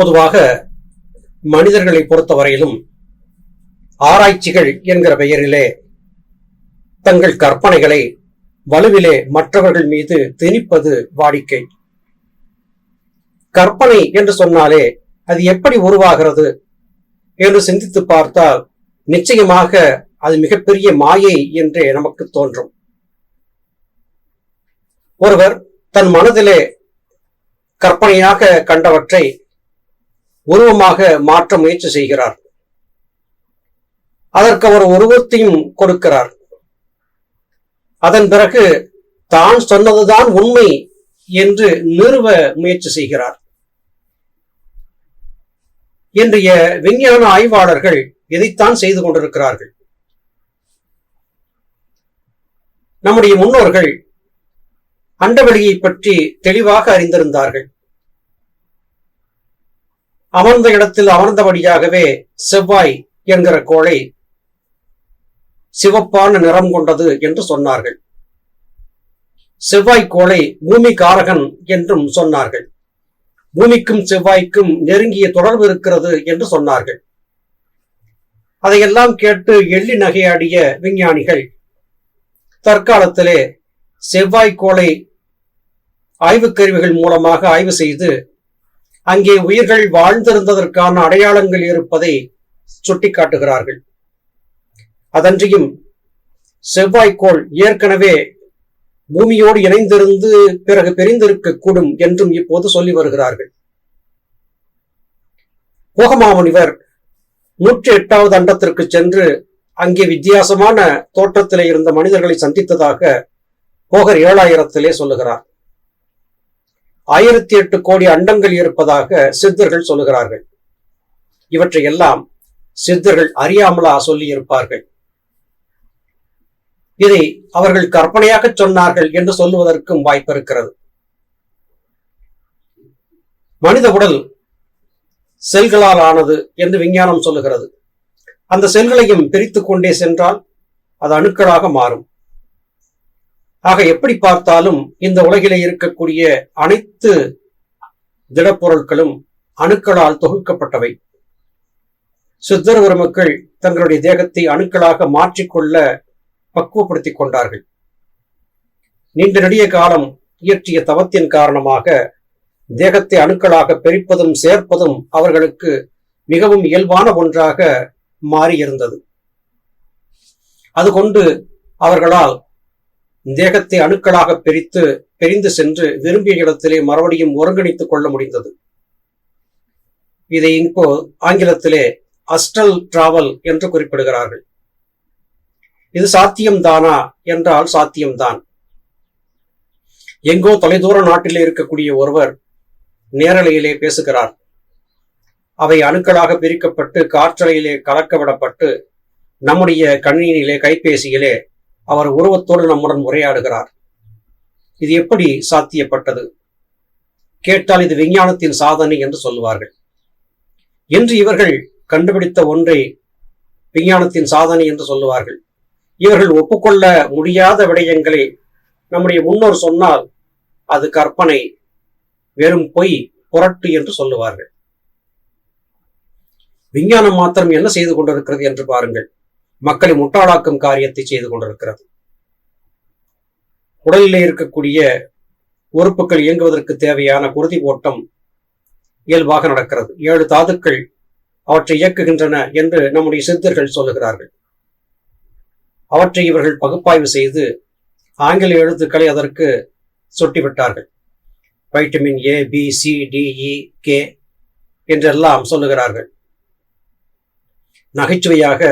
பொதுவாக மனிதர்களை பொறுத்தவரையிலும் ஆராய்ச்சிகள் என்கிற பெயரிலே தங்கள் கற்பனைகளை வலுவிலே மற்றவர்கள் மீது திணிப்பது வாடிக்கை. கற்பனை என்று சொன்னாலே அது எப்படி உருவாகிறது என்று சிந்தித்து பார்த்தால் நிச்சயமாக அது மிகப்பெரிய மாயை என்றே நமக்கு தோன்றும். ஒருவர் தன் மனதிலே கற்பனையாக கண்டவற்றை உருவமாக மாற்ற முயற்சி செய்கிறார். அதற்கு அவர் உருவத்தையும் கொடுக்கிறார். அதன் பிறகு தான் சொன்னதுதான் உண்மை என்று நிறுவ முயற்சி செய்கிறார். இன்றைய விஞ்ஞான ஆய்வாளர்கள் இதைத்தான் செய்து கொண்டிருக்கிறார்கள். நம்முடைய முன்னோர்கள் அண்டவெளியை பற்றி தெளிவாக அறிந்திருந்தார்கள். அமர்ந்த இடத்தில் அமர்ந்தபடியாகவே செவ்வாய் என்கிற கோளை சிவப்பான நிறம் கொண்டது என்று சொன்னார்கள். செவ்வாய் கோளை பூமி காரகன் என்றும் சொன்னார்கள். பூமிக்கும் செவ்வாய்க்கும் நெருங்கிய தொடர்பு இருக்கிறது என்று சொன்னார்கள். அதையெல்லாம் கேட்டு எள்ளி நகையாடிய விஞ்ஞானிகள் தற்காலத்திலே செவ்வாய் கோளை ஆய்வுக் கருவிகள் மூலமாக ஆய்வு செய்து அங்கே உயிர்கள் வாழ்ந்திருந்ததற்கான அடையாளங்கள் இருப்பதை சுட்டிக்காட்டுகிறார்கள். அதன்றியும் செவ்வாய்க்கோள் ஏற்கனவே பூமியோடு இணைந்திருந்து பிறகு பிரிந்திருக்கக்கூடும் என்றும் இப்போது சொல்லி வருகிறார்கள். போகமாமுனிவர் நூற்றி எட்டாவது அண்டத்திற்கு சென்று அங்கே வித்தியாசமான தோற்றத்திலே இருந்த மனிதர்களை சந்தித்ததாக போகர் ஏழாயிரத்திலே சொல்லுகிறார். ஆயிரத்தி எட்டு கோடி அண்டங்கள் இருப்பதாக சித்தர்கள் சொல்லுகிறார்கள். இவற்றை எல்லாம் சித்தர்கள் அறியாமலா சொல்லி இருப்பார்கள் இதை அவர்கள் கற்பனையாக சொன்னார்கள் என்று சொல்லுவதற்கும் வாய்ப்பு இருக்கிறது மனித உடல் செல்களால் ஆனது என்று விஞ்ஞானம் சொல்லுகிறது. அந்த செல்களையும் பிரித்துக் கொண்டே சென்றால் அது அணுக்களாக மாறும். ஆக எப்படி பார்த்தாலும் இந்த உலகிலே இருக்கக்கூடிய அனைத்து திடப்பொருட்களும் அணுக்களால் தொகுக்கப்பட்டவை. சித்தர் பெருமக்கள் தங்களுடைய தேகத்தை அணுக்களாக மாற்றிக்கொள்ள பக்குவப்படுத்திக் கொண்டார்கள். நீண்ட நெடிய காலம் இயற்றிய தவத்தின் காரணமாக தேகத்தை அணுக்களாக பிரிப்பதும் சேர்ப்பதும் அவர்களுக்கு மிகவும் இயல்பான ஒன்றாக மாறியிருந்தது. அதுகொண்டு அவர்களால் தேகத்தை அணுக்களாக பிரித்து பிரிந்து சென்று விரும்பிய இடத்திலே மறுபடியும் ஒருங்கிணைத்துக் கொள்ள முடிந்தது. இதை இப்போ ஆங்கிலத்திலே அஸ்டல் டிராவல் என்று குறிப்பிடுகிறார்கள். இது சாத்தியம்தானா? என்றால் சாத்தியம்தான். எங்கோ தொலைதூர நாட்டிலே இருக்கக்கூடிய ஒருவர் நேரலையிலே பேசுகிறார். அவை அணுக்களாக பிரிக்கப்பட்டு காற்றலையிலே கலக்க விடப்பட்டு நம்முடைய கணினியிலே கைபேசியிலே அவர் உருவத்தோடு நம்முடன் உரையாடுகிறார். இது எப்படி சாத்தியப்பட்டது? கேட்டால் இது விஞ்ஞானத்தின் சாதனை என்று சொல்லுவார்கள். என்று இவர்கள் கண்டுபிடித்த ஒன்றை விஞ்ஞானத்தின் சாதனை என்று சொல்லுவார்கள். இவர்கள் ஒப்புக்கொள்ள முடியாத விடயங்களை நம்முடைய முன்னோர் சொன்னால் அது கற்பனை வெறும் பொய் புரட்டு என்று சொல்லுவார்கள். விஞ்ஞானம் மாத்திரம் என்ன செய்து கொண்டிருக்கிறது என்று பாருங்கள். மக்களை முட்டாளாக்கும் காரியத்தை செய்து கொண்டிருக்கிறது. உடலில் இருக்கக்கூடிய உறுப்புகள் இயங்குவதற்கு தேவையான குருதி ஓட்டம் இயல்பாக நடக்கிறது. ஏழு தாதுக்கள் அவற்றை இயக்குகின்றன என்று நம்முடைய சித்தர்கள் சொல்லுகிறார்கள். அவற்றை இவர்கள் பகுப்பாய்வு செய்து ஆங்கில எழுத்துக்களை அதற்கு சுட்டிவிட்டார்கள். Vitamin A B C D E K என்றெல்லாம் சொல்லுகிறார்கள். நகைச்சுவையாக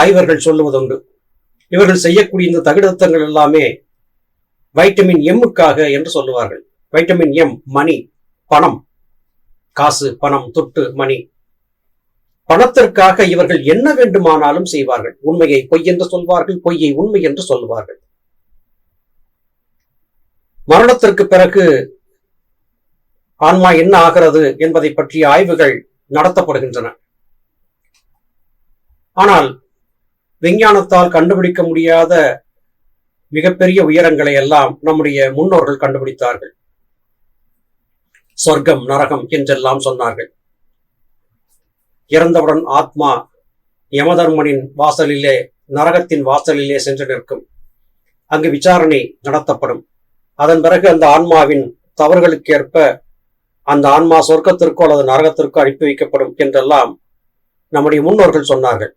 ஆய்வர்கள் சொல்லுவதுண்டு இவர்கள் செய்யக்கூடிய இந்த தகுடத்தங்கள் எல்லாமே வைட்டமின் எம்முக்காக என்று சொல்லுவார்கள். வைட்டமின் எம் மணி பணம். காசு பணம் தொட்டு மணி. பணத்திற்காக இவர்கள் என்ன வேண்டுமானாலும் செய்வார்கள். உண்மையை பொய் என்று சொல்வார்கள் பொய்யை உண்மை என்று சொல்வார்கள் மரணத்திற்கு பிறகு ஆன்மா என்ன ஆகிறது என்பதை பற்றிய ஆய்வுகள் நடத்தப்படுகின்றன. ஆனால் விஞ்ஞானத்தால் கண்டுபிடிக்க முடியாத மிகப்பெரிய உயரங்களை எல்லாம் நம்முடைய முன்னோர்கள் கண்டுபிடித்தார்கள். சொர்க்கம் நரகம் என்றெல்லாம் சொன்னார்கள். இறந்தவுடன் ஆத்மா யமதர்மனின் வாசலிலே நரகத்தின் வாசலிலே சென்று நிற்கும். அங்கு விசாரணை நடத்தப்படும். அதன் பிறகு அந்த ஆன்மாவின் தவறுகளுக்கேற்ப அந்த ஆன்மா சொர்க்கத்திற்கோ அல்லது நரகத்திற்கோ அனுப்பி வைக்கப்படும் என்றெல்லாம் நம்முடைய முன்னோர்கள் சொன்னார்கள்.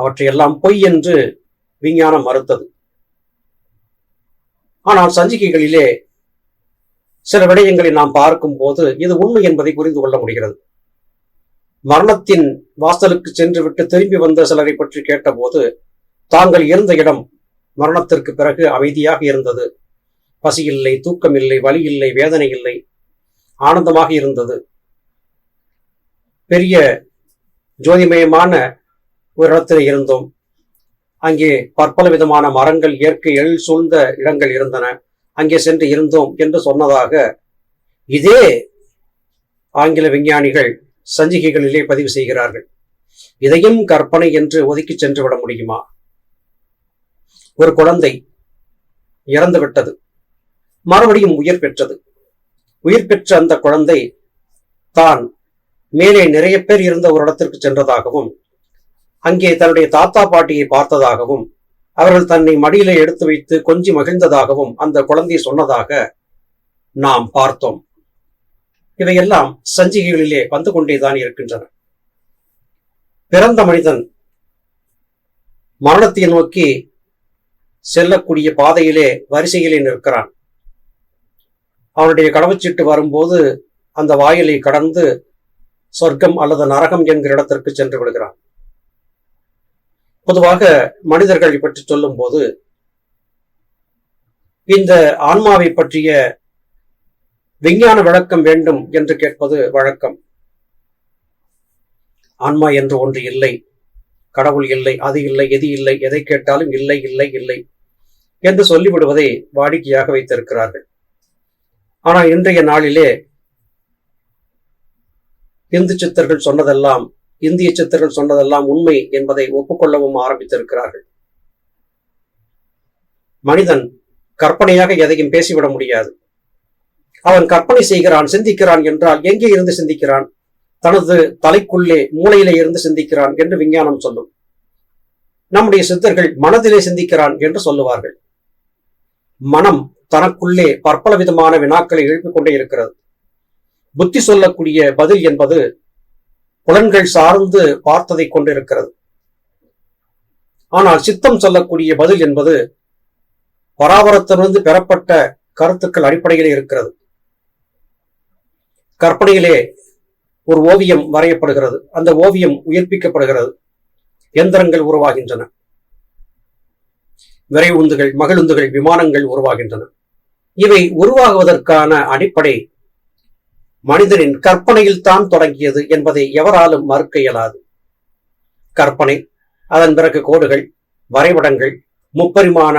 அவற்றையெல்லாம் பொய் என்று விஞ்ஞானம் மறுத்தது. ஆனால் சஞ்சிகைகளிலே சில விடயங்களை நாம் பார்க்கும் போது இது உண்மை என்பதை புரிந்து கொள்ள முடிகிறது. மரணத்தின் வாசலுக்கு சென்று விட்டு திரும்பி வந்த சிலரை பற்றி கேட்டபோது தாங்கள் இருந்த இடம் மரணத்திற்கு பிறகு அமைதியாக இருந்தது. பசி இல்லை தூக்கம் இல்லை வலி இல்லை வேதனை இல்லை ஆனந்தமாக இருந்தது. பெரிய ஜோதிமயமான ஒரு இடத்தில் இருந்தோம். அங்கே பற்பல விதமான மரங்கள் இயற்கை எழில் சூழ்ந்த இடங்கள் இருந்தன. அங்கே சென்று இருந்தோம் என்று சொன்னதாக இதே ஆங்கில விஞ்ஞானிகள் சஞ்சிகைகளிலே பதிவு செய்கிறார்கள். இதையும் கற்பனை என்று ஒதுக்கி சென்று விட முடியுமா? ஒரு குழந்தை இறந்து விட்டது மறுபடியும் உயிர் பெற்றது. உயிர் பெற்ற அந்த குழந்தை தான் மேலே நிறைய பேர் இருந்த ஒரு இடத்திற்கு சென்றதாகவும் அங்கே தன்னுடைய தாத்தா பாட்டியை பார்த்ததாகவும் அவர்கள் தன்னை மடியிலே எடுத்து வைத்து கொஞ்சி மகிழ்ந்ததாகவும் அந்த குழந்தை சொன்னதாக நாம் பார்த்தோம். இவையெல்லாம் சஞ்சிகைகளிலே வந்து கொண்டேதான் இருக்கின்றன. பிறந்த மனிதன் மரணத்தை நோக்கி செல்லக்கூடிய பாதையிலே வரிசையிலே நிற்கிறான். அவனுடைய கடவுச்சீட்டு வரும்போது அந்த வாயிலை கடந்து சொர்க்கம் அல்லது நரகம் என்கிற இடத்திற்கு சென்று விடுகிறான். பொதுவாக மனிதர்களை பற்றி சொல்லும் போது இந்த ஆன்மாவை பற்றிய விஞ்ஞான விளக்கம் வேண்டும் என்று கேட்பது வழக்கம். ஆன்மா என்று ஒன்று இல்லை. கடவுள் இல்லை அது இல்லை எது இல்லை எதை கேட்டாலும் இல்லை இல்லை இல்லை என்று சொல்லிவிடுவதை வாடிக்கையாக வைத்திருக்கிறார்கள். ஆனால் இன்றைய நாளிலே இந்து சித்தர்கள் சொன்னதெல்லாம் இந்திய சித்தர்கள் சொன்னதெல்லாம் உண்மை என்பதை ஒப்புக்கொள்ளவும் ஆரம்பித்திருக்கிறார்கள். மனிதன் கற்பனையாக எதையும் பேசிவிட முடியாது. அவன் கற்பனை செய்கிறான் சிந்திக்கிறான் என்றால் எங்கே இருந்து சிந்திக்கிறான்? தனது தலைக்குள்ளே மூளையிலே இருந்து சிந்திக்கிறான் என்று விஞ்ஞானம் சொல்லும். நம்முடைய சித்தர்கள் மனதிலே சிந்திக்கிறான் என்று சொல்லுவார்கள். மனம் தனக்குள்ளே பற்பல விதமான வினாக்களை எழுப்பிக் கொண்டே இருக்கிறது. புத்தி சொல்லக்கூடிய பதில் என்பது புலன்கள் சார்ந்து பார்த்ததை கொண்டிருக்கிறது. ஆனால் சித்தம் சொல்லக்கூடிய பதில் என்பது பராபரத்திலிருந்து பெறப்பட்ட கருத்துக்கள் அடிப்படையில் இருக்கிறது. கற்பனையிலே ஒரு ஓவியம் வரையப்படுகிறது. அந்த ஓவியம் உயிர்ப்பிக்கப்படுகிறது. எந்திரங்கள் உருவாகின்றன. விரை உந்துகள் மகிழுந்துகள் விமானங்கள் உருவாகின்றன. இவை உருவாகுவதற்கான அடிப்படை மனிதனின் கற்பனையில் தான் தொடங்கியது என்பதை எவராலும் மறுக்க இயலாது. கற்பனை அதன் பிறகு கோடுகள் வரைபடங்கள் முப்பரிமாண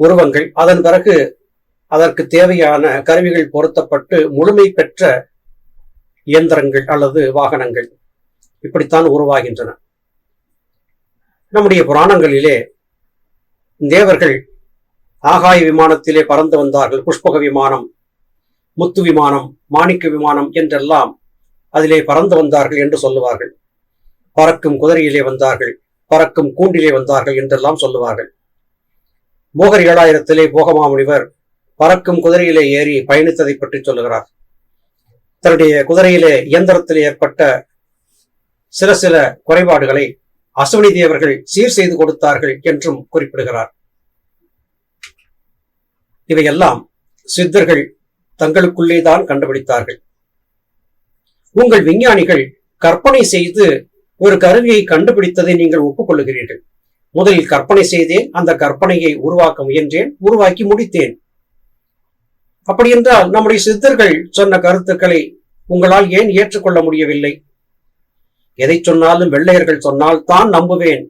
உருவங்கள் அதன் பிறகு அதற்கு தேவையான கருவிகள் பொருத்தப்பட்டு முழுமை பெற்ற இயந்திரங்கள் அல்லது வாகனங்கள் இப்படித்தான் உருவாகின்றன. நம்முடைய புராணங்களிலே தேவர்கள் ஆகாய விமானத்திலே பறந்து வந்தார்கள் புஷ்பக விமானம் முத்து விமானம் மாணிக்க விமானம் என்றெல்லாம் அதிலே பறந்து வந்தார்கள் என்று சொல்லுவார்கள். பறக்கும் குதிரையிலே வந்தார்கள் பறக்கும் கூண்டிலே வந்தார்கள் என்றெல்லாம் சொல்லுவார்கள். போகர் ஏழாயிரத்திலே போகமாமுனிவர் பறக்கும் குதிரையிலே ஏறி பயணித்ததை பற்றி சொல்லுகிறார். தன்னுடைய குதிரையிலே இயந்திரத்தில் ஏற்பட்ட சில சில குறைபாடுகளை அசுவனி தேவர்கள் சீர் செய்து கொடுத்தார்கள் என்றும் குறிப்பிடுகிறார். இவையெல்லாம் சித்தர்கள் தங்களுக்குள்ளே தான் கண்டுபிடித்தார்கள். உங்கள் விஞ்ஞானிகள் கற்பனை செய்து ஒரு கருவியை கண்டுபிடித்ததை நீங்கள் ஒப்புக்கொள்ளுகிறீர்கள். முதலில் கற்பனை செய்தேன் அந்த கற்பனையை உருவாக்க முயன்றேன் உருவாக்கி முடித்தேன். அப்படி என்றால் நம்முடைய சித்தர்கள் சொன்ன கருத்துக்களை உங்களால் ஏன் ஏற்றுக்கொள்ள முடியவில்லை? எதை சொன்னாலும் வெள்ளையர்கள் சொன்னால் தான் நம்புவேன்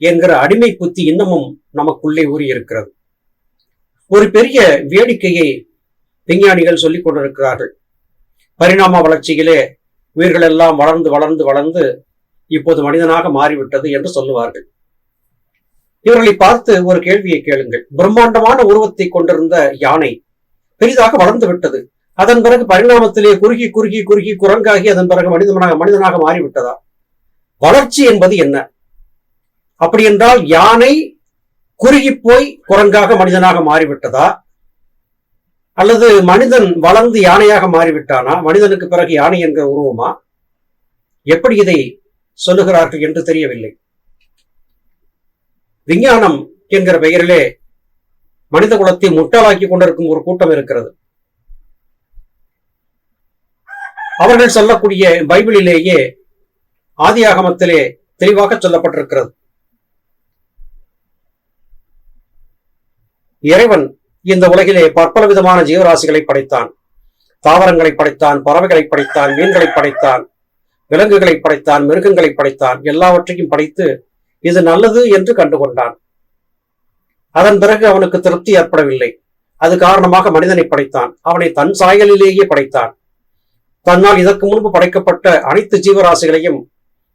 என்கிற அடிமை புத்தி இன்னமும் நமக்குள்ளே ஊறியிருக்கிறது. ஒரு பெரிய வேடிக்கையை விஞ்ஞானிகள் சொல்லிக் கொண்டிருக்கிறார்கள். பரிணாம வளர்ச்சியிலே உயிர்கள் எல்லாம் வளர்ந்து வளர்ந்து வளர்ந்து இப்போது மனிதனாக மாறிவிட்டது என்று சொல்லுவார்கள். இவர்களை பார்த்து ஒரு கேள்வியை கேளுங்கள். பிரம்மாண்டமான உருவத்தை கொண்டிருந்த யானை பெரிதாக வளர்ந்து விட்டது. அதன் பிறகு பரிணாமத்திலே குறுகி குறுகி குறுகி குரங்காகி அதன் பிறகு மனிதனாக மனிதனாக மாறிவிட்டதா? வளர்ச்சி என்பது என்ன? அப்படி என்றால் யானை குறுகி போய் குரங்காக மனிதனாக மாறிவிட்டதா? அல்லது மனிதன் வளர்ந்து யானையாக மாறிவிட்டானா? மனிதனுக்கு பிறகு யானை என்கிற உருவமா? எப்படி இதை சொல்லுகிறார்கள் என்று தெரியவில்லை. விஞ்ஞானம் என்கிற பெயரிலே மனித குலத்தை முட்டாளாக்கி கொண்டிருக்கும் ஒரு கூட்டம் இருக்கிறது. அவர்கள் சொல்லக்கூடிய பைபிளிலேயே ஆதியாகமத்திலே தெளிவாக சொல்லப்பட்டிருக்கிறது. இறைவன் இந்த உலகிலே பற்பல விதமான ஜீவராசிகளை படைத்தான். தாவரங்களை படைத்தான் பறவைகளை படைத்தான் மீன்களை படைத்தான் விலங்குகளை படைத்தான் மிருகங்களை படைத்தான். எல்லாவற்றையும் படைத்து இது நல்லது என்று கண்டுகொண்டான். அதன் பிறகு அவனுக்கு திருப்தி ஏற்படவில்லை. அது காரணமாக மனிதனை படைத்தான். அவனை தன் சாயலிலேயே படைத்தான். தன்னால் இதற்கு முன்பு படைக்கப்பட்ட அனைத்து ஜீவராசிகளையும்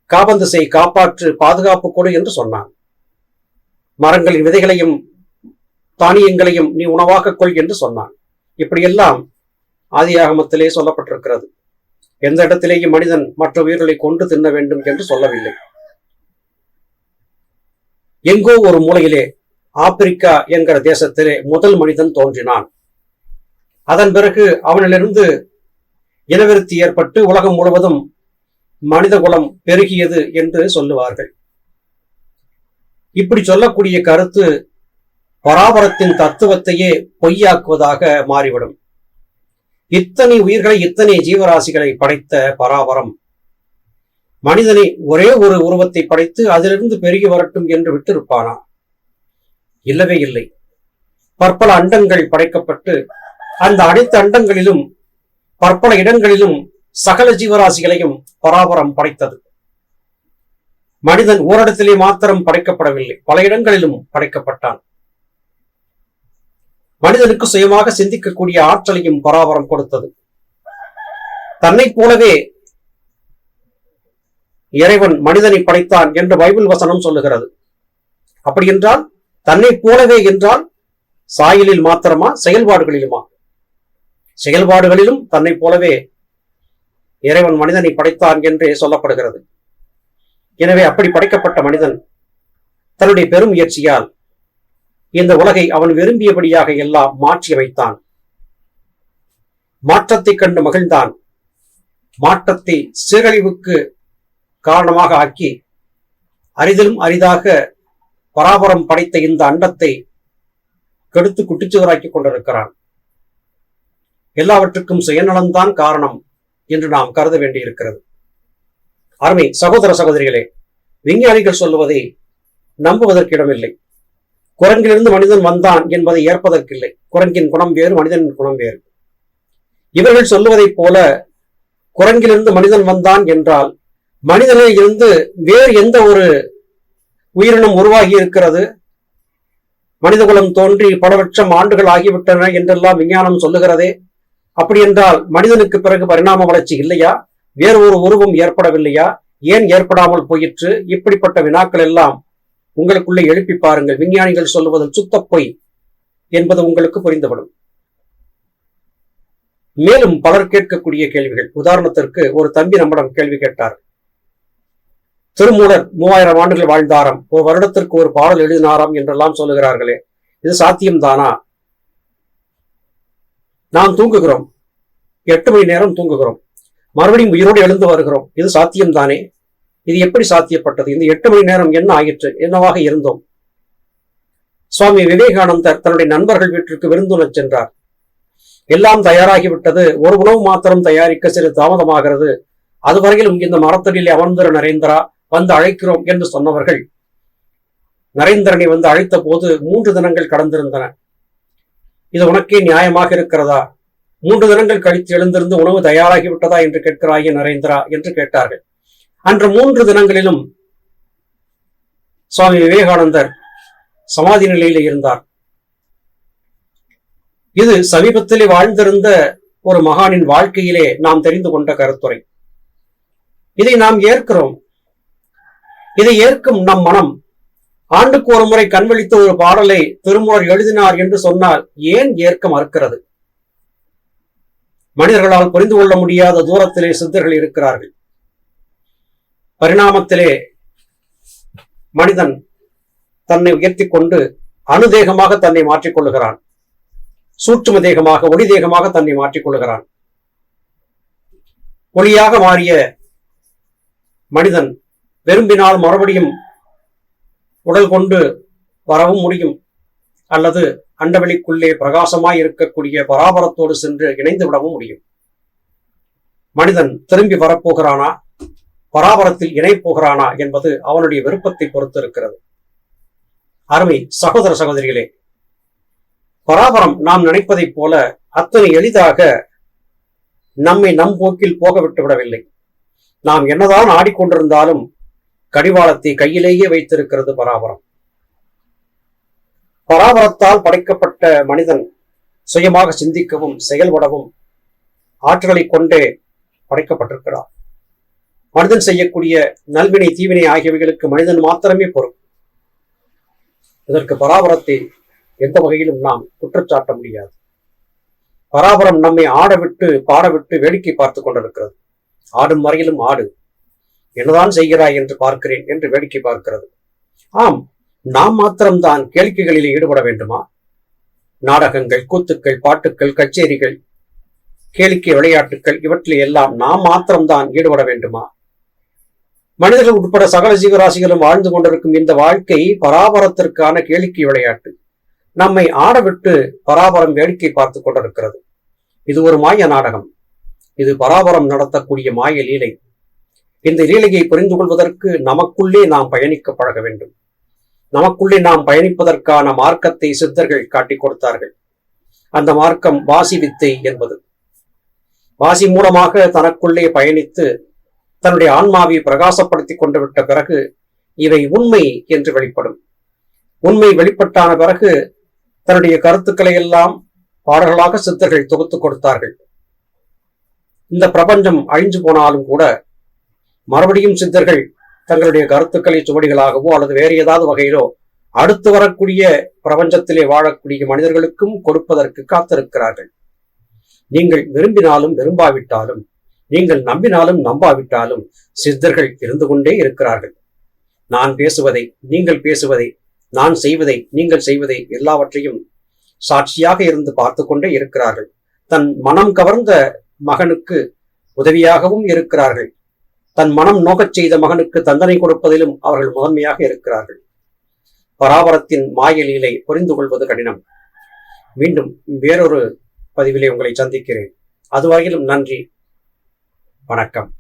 காபந்து செய் காப்பாற்று பாதுகாப்பு கொடு என்று சொன்னான். மரங்களின் விதைகளையும் தானியங்களையும் நீ உணவாக கொள் என்று சொன்னான். இப்படியெல்லாம் ஆதியாகமத்திலே சொல்லப்பட்டிருக்கிறது. எந்த இடத்திலேயும் மனிதன் மற்ற உயிர்களை கொண்டு தின்ன வேண்டும் என்று சொல்லவில்லை. எங்கோ ஒரு மூலையிலே ஆப்பிரிக்கா என்கிற தேசத்திலே முதல் மனிதன் தோன்றினான். அதன் பிறகு அவனிலிருந்து இனவிருத்தி ஏற்பட்டு உலகம் முழுவதும் மனித குலம் பெருகியது என்று சொல்லுவார்கள். இப்படி சொல்லக்கூடிய கருத்து பராபரத்தின் தத்துவத்தையே பொய்யாக்குவதாக மாறிவிடும். இத்தனை உயிர்களை இத்தனை ஜீவராசிகளை படைத்த பராபரம். மனிதனை ஒரே ஒரு உருவத்தை படைத்து அதிலிருந்து பெருகி வரட்டும் என்று விட்டிருப்பானா? இல்லவே இல்லை. பற்பல அண்டங்கள் படைக்கப்பட்டு அந்த அனைத்து அண்டங்களிலும் பற்பல இடங்களிலும் சகல ஜீவராசிகளையும் பராபரம் படைத்தது. மனிதன் ஓரிடத்திலே மாத்திரம் படைக்கப்படவில்லை. பல இடங்களிலும் படைக்கப்பட்டான். மனிதனுக்கு சுயமாக சிந்திக்கக்கூடிய ஆற்றலையும் பராபரம் கொடுத்தது. தன்னைப் போலவே இறைவன் மனிதனை படைத்தான் என்று பைபிள் வசனம் சொல்லுகிறது. அப்படி என்றால் தன்னைப் போலவே என்றால் சாயலில் மாத்திரமா செயல்பாடுகளிலுமா? செயல்பாடுகளிலும் தன்னை போலவே இறைவன் மனிதனை படைத்தான் என்றே சொல்லப்படுகிறது. எனவே அப்படி படைக்கப்பட்ட மனிதன் தன்னுடைய பெரும் முயற்சியால் இந்த உலகை அவன் விரும்பியபடியாக எல்லாம் மாற்றி வைத்தான். மாற்றத்தை கண்டு மகிழ்ந்தான். மாற்றத்தை சீரழிவுக்கு காரணமாக ஆக்கி அரிதிலும் அரிதாக பராபரம் படைத்த இந்த அண்டத்தை கெடுத்து குட்டிச்சுவராக்கி கொண்டிருக்கிறான். எல்லாவற்றுக்கும் சுயநலம்தான் காரணம் என்று நாம் கருத வேண்டியிருக்கிறது. அருமை சகோதர சகோதரிகளே விஞ்ஞானிகள் சொல்லுவதை நம்புவதற்கு இடமில்லை. குரங்கிலிருந்து மனிதன் வந்தான் என்பதை ஏற்பதற்கில்லை. குரங்கின் குணம் வேறு மனிதனின் குணம் வேறு. இவர்கள் சொல்லுவதைப் போல குரங்கிலிருந்து மனிதன் வந்தான் என்றால் மனிதனில் இருந்து வேறு எந்த ஒரு உயிரினம் உருவாகி இருக்கிறது? மனிதகுலம் தோன்றி பல லட்சம் ஆண்டுகள் ஆகிவிட்டன என்றெல்லாம் விஞ்ஞானம் சொல்லுகிறதே. அப்படி என்றால் மனிதனுக்கு பிறகு பரிணாம வளர்ச்சி இல்லையா? வேறு ஒரு உருவம் ஏற்படவில்லையா? ஏன் ஏற்படாமல் போயிற்று? இப்படிப்பட்ட வினாக்கள் எல்லாம் உங்களுக்குள்ளே எழுப்பி பாருங்கள். விஞ்ஞானிகள் சொல்லுவதில் சுத்த பொய் என்பது உங்களுக்கு புரிந்துவிடும். மேலும் பலர் கேட்கக்கூடிய கேள்விகள். உதாரணத்திற்கு ஒரு தம்பி நம்மிடம் கேள்வி கேட்டார். திருமூலர் மூவாயிரம் ஆண்டுகள் வாழ்ந்தாராம். ஒரு வருடத்திற்கு ஒரு பாடல் எழுதினாராம் என்றெல்லாம் சொல்லுகிறார்களே. இது சாத்தியம்தானா? நாம் தூங்குகிறோம். எட்டு மணி நேரம் தூங்குகிறோம். மறுபடியும் உயிரோடு எழுந்து வருகிறோம். இது சாத்தியம்தானே? இது எப்படி சாத்தியப்பட்டது? இந்த எட்டு மணி நேரம் என்ன ஆயிற்று? என்னவாக இருந்தோம்? சுவாமி விவேகானந்தர் தன்னுடைய நண்பர்கள் வீட்டிற்கு விருந்துணர் சென்றார். எல்லாம் தயாராகிவிட்டது. ஒரு உணவு மாத்திரம் தயாரிக்க சிறு தாமதமாகிறது. அதுவரையிலும் இந்த மரத்தடியில் அமர்ந்திரு நரேந்திரா வந்து அழைக்கிறோம் என்று சொன்னவர்கள். நரேந்திரனை வந்து அழைத்த போது மூன்று தினங்கள் கடந்திருந்தன. இது உனக்கே நியாயமாக இருக்கிறதா? மூன்று தினங்கள் கழித்து எழுந்திருந்து உணவு தயாராகிவிட்டதா என்று கேட்கிறாயே நரேந்திரா என்று கேட்டார்கள். அன்று மூன்று தினங்களிலும் சுவாமி விவேகானந்தர் சமாதி நிலையில இருந்தார். இது சமீபத்திலே வாழ்ந்திருந்த ஒரு மகானின் வாழ்க்கையிலே நாம் தெரிந்து கொண்ட கருத்துரை. இதை நாம் ஏற்கிறோம். இதை ஏற்கும் நம் மனம் ஆண்டுக்கு ஒரு முறை கண்வழித்த ஒரு பாடலை திருமூலர் எழுதினார் என்று சொன்னால் ஏன் ஏற்க மறுக்கிறது? மனிதர்களால் புரிந்து கொள்ள முடியாத தூரத்திலே சித்தர்கள் இருக்கிறார்கள். பரிணாமத்திலே மனிதன் தன்னை உயர்த்தி கொண்டு அணுதேகமாக தன்னை மாற்றிக் கொள்ளுகிறான் சூட்சும தேகமாக ஒளி தேகமாக தன்னை மாற்றிக்கொள்ளுகிறான். ஒளியாக மாறிய மனிதன் விரும்பினால் மறுபடியும் உடல் கொண்டு வரவும் முடியும். அல்லது அண்டவெளிக்குள்ளே பிரகாசமாய் இருக்கக்கூடிய பராபரத்தோடு சென்று இணைந்து விடவும் முடியும். மனிதன் திரும்பி வரப்போகிறானா? பராபரத்தில் இணை போகிறானா என்பது அவனுடைய விருப்பத்தை பொறுத்து இருக்கிறது அருமை சகோதர சகோதரிகளே பராபரம் நாம் நினைப்பதைப் போல அத்தனை எளிதாக நம்மை நம் போக்கில் போக விட்டு விடவில்லை. நாம் என்னதான் ஆடிக்கொண்டிருந்தாலும் கடிவாளத்தை கையிலேயே வைத்திருக்கிறது பராபரம். பராபரத்தால் படைக்கப்பட்ட மனிதன் சுயமாக சிந்திக்கவும் செயல்படவும் ஆற்றலை கொண்டே படைக்கப்பட்டிருக்கிறார் மனிதன் செய்யக்கூடிய நல்வினை தீவினை ஆகியவைகளுக்கு மனிதன் மாத்திரமே பொறுப்பு. இதற்கு பராபரத்தை எந்த வகையிலும் நாம் குற்றச்சாட்ட முடியாது. பராபரம் நம்மை ஆடவிட்டு பாடவிட்டு வேடிக்கை பார்த்து கொண்டிருக்கிறது. ஆடும் வரையிலும் ஆடு. என்னதான் செய்கிறாய் என்று பார்க்கிறேன் என்று வேடிக்கை பார்க்கிறது. ஆம் நாம் மாத்திரம்தான் கேளிக்கைகளில் ஈடுபட வேண்டுமா? நாடகங்கள் கூத்துக்கள் பாட்டுக்கள் கச்சேரிகள் கேளிக்கை விளையாட்டுக்கள் இவற்றில் எல்லாம் நாம் மாத்திரம்தான் ஈடுபட வேண்டுமா? மனிதர்கள் உட்பட சகல ஜீவராசிகளும் வாழ்ந்து கொண்டிருக்கும் இந்த வாழ்க்கை பராபரத்திற்கான கேளிக்கை விளையாட்டு. நம்மை ஆடவிட்டு பராபரம் வேடிக்கை பார்த்து கொண்டிருக்கிறது. இது ஒரு மாய நாடகம். இது பராபரம் நடத்தக்கூடிய மாய லீலை. இந்த லீலையை புரிந்து கொள்வதற்கு நமக்குள்ளே நாம் பயணிக்க பழக வேண்டும். நமக்குள்ளே நாம் பயணிப்பதற்கான மார்க்கத்தை சித்தர்கள் காட்டிக் கொடுத்தார்கள். அந்த மார்க்கம் வாசி வித்தை என்பது. வாசி மூலமாக தனக்குள்ளே பயணித்து தன்னுடைய ஆன்மாவை பிரகாசப்படுத்தி கொண்டு விட்ட பிறகு இவை உண்மை என்று வெளிப்படும். உண்மை வெளிப்பட்டான பிறகு தன்னுடைய கருத்துக்களை எல்லாம் பாடல்களாக சித்தர்கள் தொகுத்து கொடுத்தார்கள். இந்த பிரபஞ்சம் அழிஞ்சு போனாலும் கூட மறுபடியும் சித்தர்கள் தங்களுடைய கருத்துக்களை சுவடிகளாகவோ அல்லது வேறு ஏதாவது வகையிலோ அடுத்து வரக்கூடிய பிரபஞ்சத்திலே வாழக்கூடிய மனிதர்களுக்கும் கொடுப்பதற்கு காத்திருக்கிறார்கள். நீங்கள் விரும்பினாலும் விரும்பாவிட்டாலும் நீங்கள் நம்பினாலும் நம்பாவிட்டாலும் சித்தர்கள் இருந்து கொண்டே இருக்கிறார்கள். நான் பேசுவதை நீங்கள் பேசுவதை நான் செய்வதை நீங்கள் செய்வதை எல்லாவற்றையும் சாட்சியாக இருந்து பார்த்து கொண்டே இருக்கிறார்கள். தன் மனம் கவர்ந்த மகனுக்கு உதவியாகவும் இருக்கிறார்கள். தன் மனம் நோக்கச் செய்த மகனுக்கு தண்டனை கொடுப்பதிலும் அவர்கள் முதன்மையாக இருக்கிறார்கள். பராபரத்தின் மாயலீலை புரிந்து கொள்வது கடினம். மீண்டும் வேறொரு பதிவிலே உங்களை சந்திக்கிறேன். அதுவரையிலும் நன்றி. வணக்கம்.